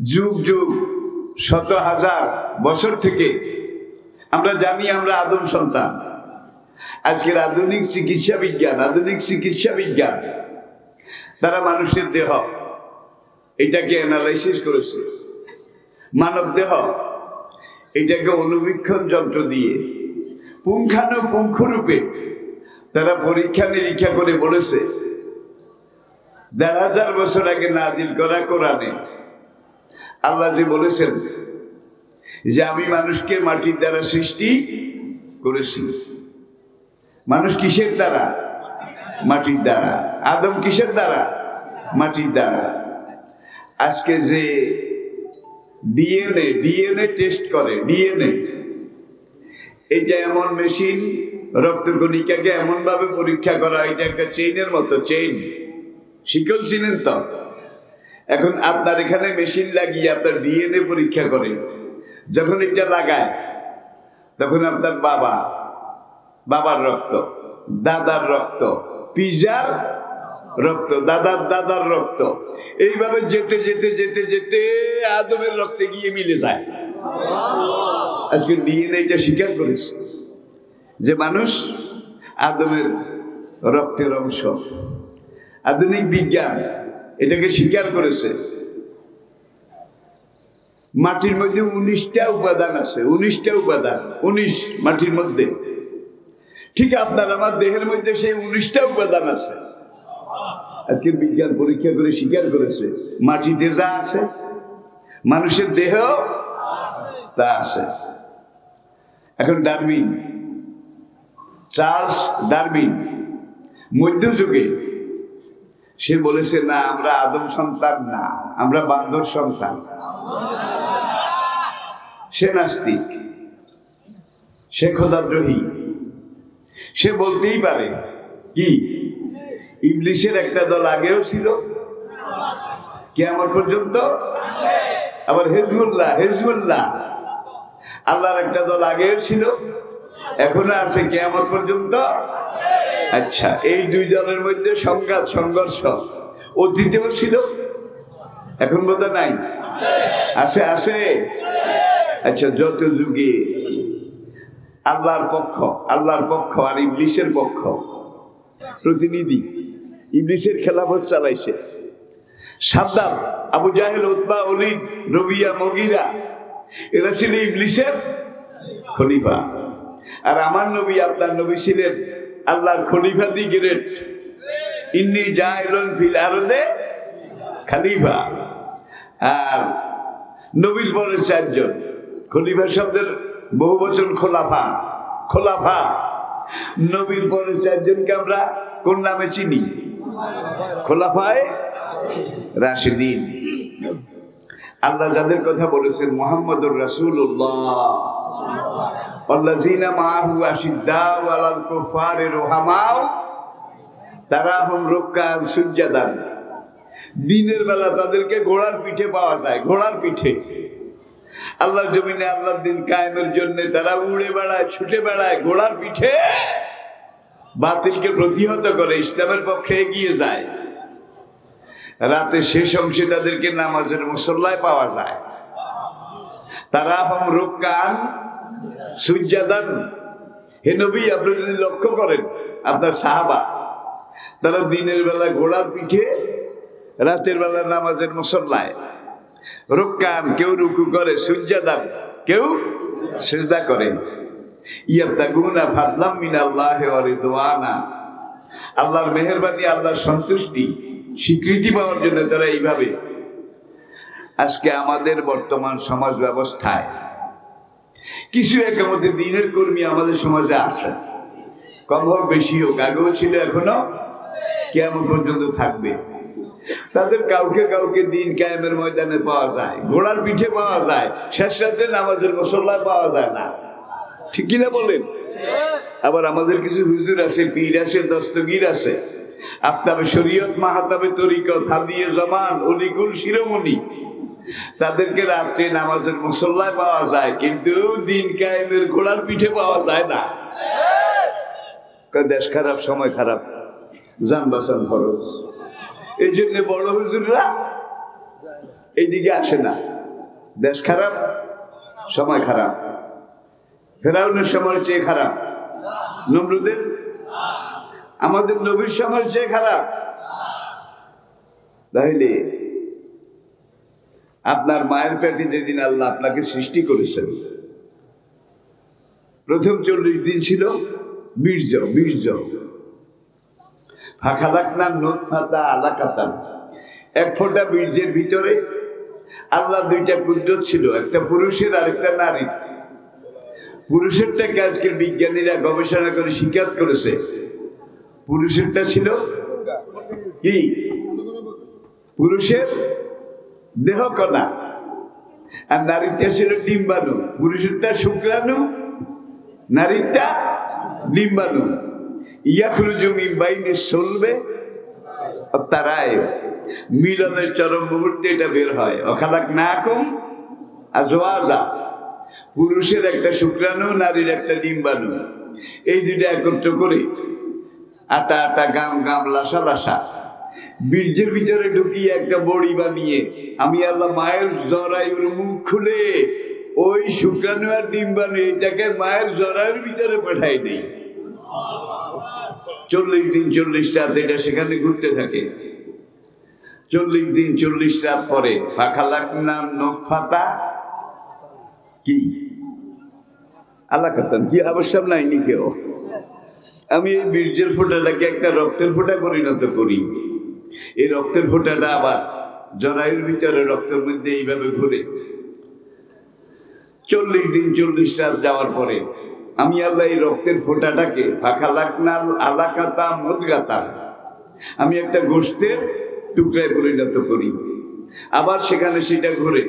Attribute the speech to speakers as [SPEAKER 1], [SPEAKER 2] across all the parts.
[SPEAKER 1] যুগ যুগ, শত হাজার বছর থেকে আমরা জানি আমরা আদম সন্তান। আজকের আধুনিক চিকিৎসা বিজ্ঞান, আধুনিক চিকিৎসা বিজ্ঞান, তারা মানুষের দেহ, এটাকে অ্যানালাইসিস করেছে। মানব দেহ, এটাকে অনুবীক্ষণ যন্ত্র দিয়ে পুঙ্খানুপুঙ্খরূপে তারা পরীক্ষা নিরীক্ষা করে বলেছে, দেড় হাজার বছর আগে নাজিল করা কোরআনে আল্লাহ যে বলেছেন যে আমি মানুষকে মাটির দ্বারা সৃষ্টি করেছি। মানুষ কিসের দ্বারা? মাটির দ্বারা। আদম কিসের দ্বারা? মাটির দ্বারা। আজকে যে ডিএনএ ডিএনএ টেস্ট করে, ডিএনএ, এটা এমন মেশিন রক্তকণিকাকে এমন ভাবে পরীক্ষা করা, এটা একটা চেইনের মতো, চেইন। শিকল চিনেন তো? এখন আপনার এখানে মেশিন লাগিয়ে আপনার ডিএনএ পরীক্ষা করে। যখন এটা লাগায়, তখন আপনার বাবা, বাবার রক্ত, দাদার রক্ত, পিজার রক্ত, দাদার দাদার রক্ত, এইভাবে যেতে যেতে যেতে যেতে আদমের রক্তে গিয়ে মিলে যায়। আজকে ডিএনএ এটা স্বীকার করেছে যে মানুষ আদমের রক্তের অংশ। আধুনিক বিজ্ঞান এটাকে স্বীকার করেছে। মাটির মধ্যে উনিশটা উপাদান আছে, উনিশটা উপাদান, উনিশ মাটির মধ্যে। ঠিক আপনার, আমার দেহের মধ্যে সেই উনিশটা উপাদান আছে। আজকের বিজ্ঞান পরীক্ষা করে স্বীকার করেছে, মাটিতে যা আছে, মানুষের দেহ তা আছে। এখন ডারবিন চার্লস ডারবিন মধ্যযুগে সে বলেছে, না, আমরা আদম সন্তান না, আমরা বান্দর সন্তান। সে নাস্তিক, সে খোদাদ্রোহী। সে বলতেই পারে, কি ইংলিশের একটা দল আগেও ছিল? কেমন পর্যন্ত? আবার হেজবুল্লাহ হেজবুল্লাহ, আল্লাহর একটা দল আগেও ছিল, এখনও আছে কেমন পর্যন্ত? আচ্ছা। এই দুই দলের মধ্যে সংঘাত, সংঘর্ষ। অতীতেও ছিল? এখন বোধ নাই। আছে আছে। আচ্ছা যত যুগে। আল্লাহর পক্ষ আল্লাহর পক্ষ আর ইংলিশের পক্ষ। প্রতিনিধি। ইংলিশের খেলাফত চালাইছে। সাদ্দাম, আবু জাহেল, উতবা অলিদ রবিয়া, মগিরা, এরা ছিল ইবলিশের খলিফা। আর আমার নবী, আপনার নবী ছিলেন আল্লাহর খলিফা দি গ্রেট। ইন্নি জাহেলন ফিল আরদে খালিফা। আর নবীর পরে চারজন। খলিফা শব্দের বহু বচন খোলাফা। খোলাফা। নবীর পরে চারজনকে আমরা কোন নামে চিনি? খোলাফায় রাশিদিন। আল্লাহ যাদের কথা বলেছেন, মোহাম্মদুর রাসূলুল্লাহ। আল্লাযীনা মাআহু আশিদ্দাউ আলাল কুফারি রুহামাউ তারাহুম রুক্কান সুজ্জাদান দিনের বেলা তাদেরকে ঘোড়ার পিঠে পাওয়া যায়, ঘোড়ার পিঠে। আল্লাহর জমিনে আল্লাহর দিন কায়েমের জন্য তারা উড়ে বেড়ায়, ছুটে বেড়ায়, ঘোড়ার পিঠে বাতিলকে প্রতিহত করে ইসলামের পক্ষে এগিয়ে যায়। রাতে শেষ অংশে তাদেরকে নামাজের মুসল্লায় পাওয়া যায়। তারা হম রোকান সুজাদান হে নবী, আপনি যদি লক্ষ্য করেন, আপনার সাহাবা, তারা দিনের বেলা ঘোড়ার পিঠে, রাতের বেলা নামাজের মুসল্লায়। রোকান কেউ রুকু করে সূর্যাদান কেউ সেজদা করে। ইয়াবতাগুনা ফাদলাম মিনাল্লাহি ওয়া রিদওয়ানা। আল্লাহর মেহেরবানি, আল্লাহর সন্তুষ্টি। স্বীকৃতি পাওয়ার জন্য তারা এইভাবে। আজকে আমাদের বর্তমান সমাজ ব্যবস্থায় কিছু একামতে দিনের কর্মী আমাদের সমাজে আসে কম হোক বেশি হোক, আগেও ছিল, এখনও কেমন পর্যন্ত থাকবে। তাদের কাউকে কাউকে দিন কায়েমের ময়দানে পাওয়া যায়, ঘোড়ার পিঠে পাওয়া যায়, শেষ রাতে নামাজের মশল্লায় পাওয়া যায় না। ঠিক কিনা বলেন? আবার আমাদের কিছু হুজুর আছে, পীর আছে, দস্তগীর আছে। আপনার শরীয়ত মাহাতাবে তরিকত, হাদিয়ে জামান, অলিকুল শিরোমণি। তাদেরকে রাত্রে নামাজের মুসল্লায় পাওয়া যায়, কিন্তু দিন কায়েমের ঘোড়ার পিঠে পাওয়া যায় না। দেশ খারাপ, সময় খারাপ, যান বাসান খরচ এই জন্য বড় হুজুররা এইদিকে আসে না। দেশ খারাপ, সময় খারাপ। ফেরাউনের সময় চেয়ে খারাপ। নমরুদের? আমাদের নবীর সময় চেয়ে খারাপ তাহলে আপনার মায়ের পেটে যেদিন আল্লাহ আপনাকে সৃষ্টি করেছেন, প্রথম চল্লিশ দিন ছিল বীর্য বীর্য। ফাঁকা লাকনার নোট ফাতা আলাকাতাম এক ফোঁটা বীর্যের ভিতরে আল্লাহ দুইটা কুদ্রত ছিল, একটা পুরুষের আর একটা নারীর। পুরুষেরটাকে আজকের বিজ্ঞানীরা গবেষণা করে স্বীকার করেছে পুরুষেরটা ছিল কি? পুরুষের দেহ কণা আর নারীরটা ছিল ডিম্বাণু। পুরুষেরটা শুক্রাণু, নারীরটা ডিম্বাণু। ইয়াখরুজু মিন বাইনে চলবে তারায় মিলনের চরম মুহূর্তে এটা বের হয়। অখালাক না কম আজওয়াজা। পুরুষের একটা শুক্রাণু, নারীর একটা ডিম্বাণু। এই দুইটা একত্র করে আটা আটা গাম গাম, লাসা লাসা। বীর্যের ভিতরে ঢুকিয়ে একটা বড়ি বানিয়ে আমি আল্লাহ মায়ের জরায়ুর মুখ খুলে ওই শুক্রাণু আর ডিম বানিয়ে এটাকে মায়ের জরায়ুর ভিতরে পাঠাই দিই। চল্লিশ দিন, চল্লিশ রাত এটা সেখানে ঘুরতে থাকে। চল্লিশ দিন, চল্লিশ রাত পরে লাকনার নখ ফাতা কি? আল্লাহ কি আবশ্যক নাই নি কেউ আমি এই বীর্যের ফোঁটাটাকে একটা রক্তের ফোঁটা পরিণত করি। এই রক্তের ফোঁটাটা আবার জরায়ুর ভিতরে রক্তের মধ্যে এইভাবে ঘুরে। চল্লিশ দিন, চল্লিশ রাত যাওয়ার পরে আমি আল্লাহ এই রক্তের ফোঁটাটাকে ফাঁকা লাকনাল আলাকাতা মদগাতা, আমি একটা গোষ্ঠের টুকরায় পরিণত করি। আবার সেখানে সেটা ঘুরে।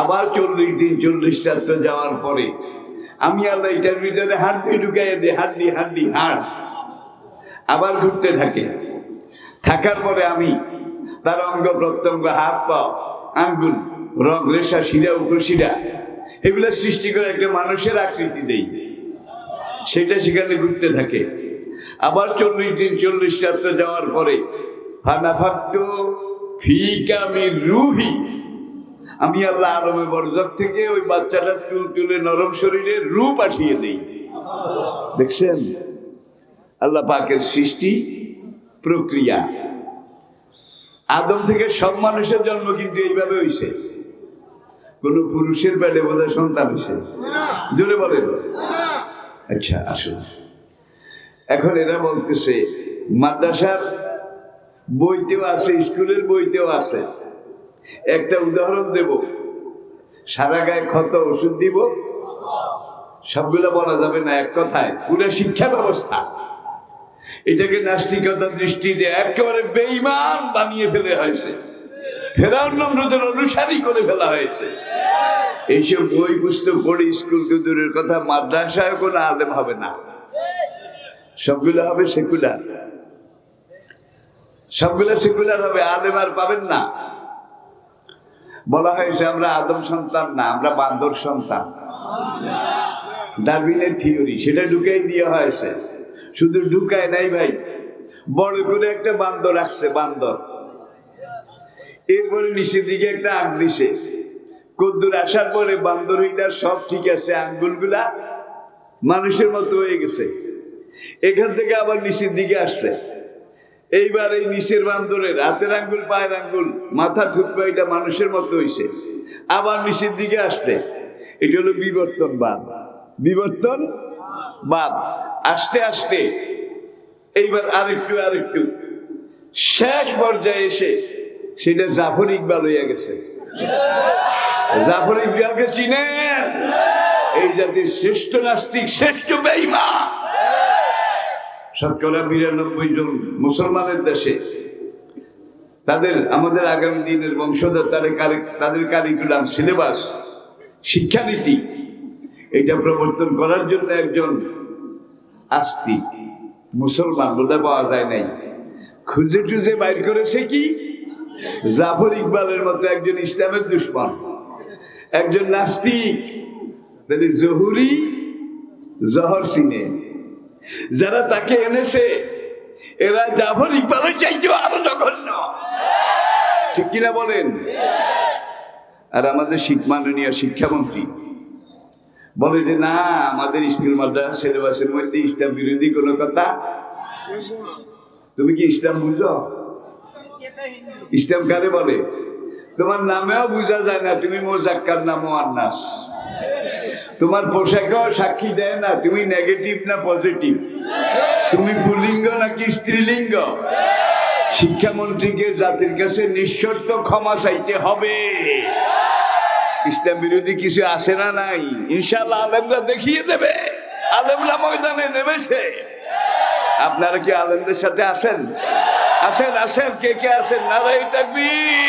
[SPEAKER 1] আবার চল্লিশ দিন, চল্লিশ রাত যাওয়ার পরে আমি আল্লাহ এটার ভিতরে হাড্ডি ঢুকাইয়া দিই, হাড্ডি হাড্ডি, হাড়। আবার ঘুরতে থাকে। থাকার পরে আমি তার অঙ্গ প্রত্যঙ্গ, হাত, পা, আঙ্গুল, রগ, রেশা, শিরা, উপশিরা, এগুলো সৃষ্টি করে একটা মানুষের আকৃতি দেই। সেটা সেখানে ঘুরতে থাকে। আবার চল্লিশ দিন, চল্লিশ রাত্রে যাওয়ার পরে, ফানাফাক্ত ফিকামি রুহি আমি আল্লাহ আলমে বরজক থেকে ওই বাচ্চাটার চুল তুলে নরম শরীরে রু পাঠিয়ে দেই। দেখছেন? আল্লাহ পাকের সৃষ্টি প্রক্রিয়া। আদম থেকে সব মানুষের জন্ম কিন্তু এইভাবে হইছে। কোন পুরুষের পেটে বোধহয় সন্তান হয়েছে জোরে বলেন। আচ্ছা আসুন। এখন এরা বলতেছে, মাদ্রাসার বইতেও আছে, স্কুলের বইতেও আছে। একটা উদাহরণ দেব। সারা গায়ে ক্ষত ওষুধ দিব? সবগুলো বলা যাবে না, এক কথায়। পুরো শিক্ষা ব্যবস্থা। এটাকে নাস্তিকতার দৃষ্টিতে একেবারে বেইমান বানিয়ে ফেলে হয়েছে। ফেরাউন নম্রদের অনুসারী করে ফেলা হয়েছে। এইসব বই, পুস্তক পড়ে স্কুল দূরের কথা মাদ্রাসায় কোনো আলেম হবে না। সবগুলো হবে সেকুলার। সবগুলো সেকুলার হবে, আলেম আর পাবেন না। বলা হয়েছে আমরা আদম সন্তান না, আমরা বান্দর সন্তান। ডারবিনের থিওরি, সেটা ঢুকাই দিয়ে হয়েছে। শুধু ঢুকায় নাই ভাই, বড় করে একটা বান্দর আসছে বান্দর। এরপরে নিচের দিকে একটা আগ দিছে। কদ্দুর আসার পরে বান্দর হইলার সব ঠিক আছে, আঙ্গুলগুলা মানুষের মতো হয়ে গেছে। এখান থেকে আবার নিচের দিকে আসছে। এইবার এই নিচের বান্দরের হাতের আঙ্গুল, পায়ের আঙ্গুল, মাথা থুতপা এটা মানুষের মতো হইছে। আবার নিচের দিকে আসছে এটা হলো বিবর্তন বাদ বিবর্তন বাদ আস্তে আস্তে, এইবার আরেকটু আরেকটু। শেষ পর্যায়ে এসে, সেটা জাফর ইকবাল হইয়া গেছে। জাফর ইকবালকে চিনেন? এই জাতির শ্রেষ্ঠ নাস্তিক, শ্রেষ্ঠ বেইমা শতকরা বিরানব্বই জন মুসলমানের দেশে তাদের, আমাদের আগামী দিনের বংশধর, তাদের তাদের কারিকুলাম সিলেবাস শিক্ষানীতি, এটা প্রবর্তন করার জন্য একজন আস্তিক, মুসলমান, বোধহয় পাওয়া যায় নাই। খুঁজে টুজে বাইর করেছে কি? জাফর ইকবালের মতো একজন ইসলামের দুশ্মন, একজন নাস্তিক জহুরি, জহর সিনে। যারা তাকে এনেছে, এরা জাফর ইকবালের চাইতেও আরও জঘন্য। ঠিক কিনা বলেন? আর আমাদের মাননীয় শিক্ষামন্ত্রী বলে যে, না, আমাদের স্কুল মাদ্রাসা সিলেবাসের মধ্যে ইসলাম বিরোধী কোনো কথা। তুমি কি ইসলাম বুঝো? ইসলাম কারে বলে? তোমার নামেও বোঝা যায় না, তুমি মোজাক্কার নাম আন্নাস তোমার পোশাকেও সাক্ষী দেয় না, তুমি নেগেটিভ না পজিটিভ তুমি পুলিঙ্গ নাকি স্ত্রীলিঙ্গ? শিক্ষামন্ত্রীকে জাতির কাছে নিঃশর্ত ক্ষমা চাইতে হবে। ইসলাম বিরোধী কিছু আসে না নাই? ইনশাল্লাহ আলেমরা দেখিয়ে দেবে। আলেমরা ময়দানে নেমেছে। আপনারা কি আলেমদের সাথে আসেন আসেন আসেন কে কে আসেন নারাই তাকবীর।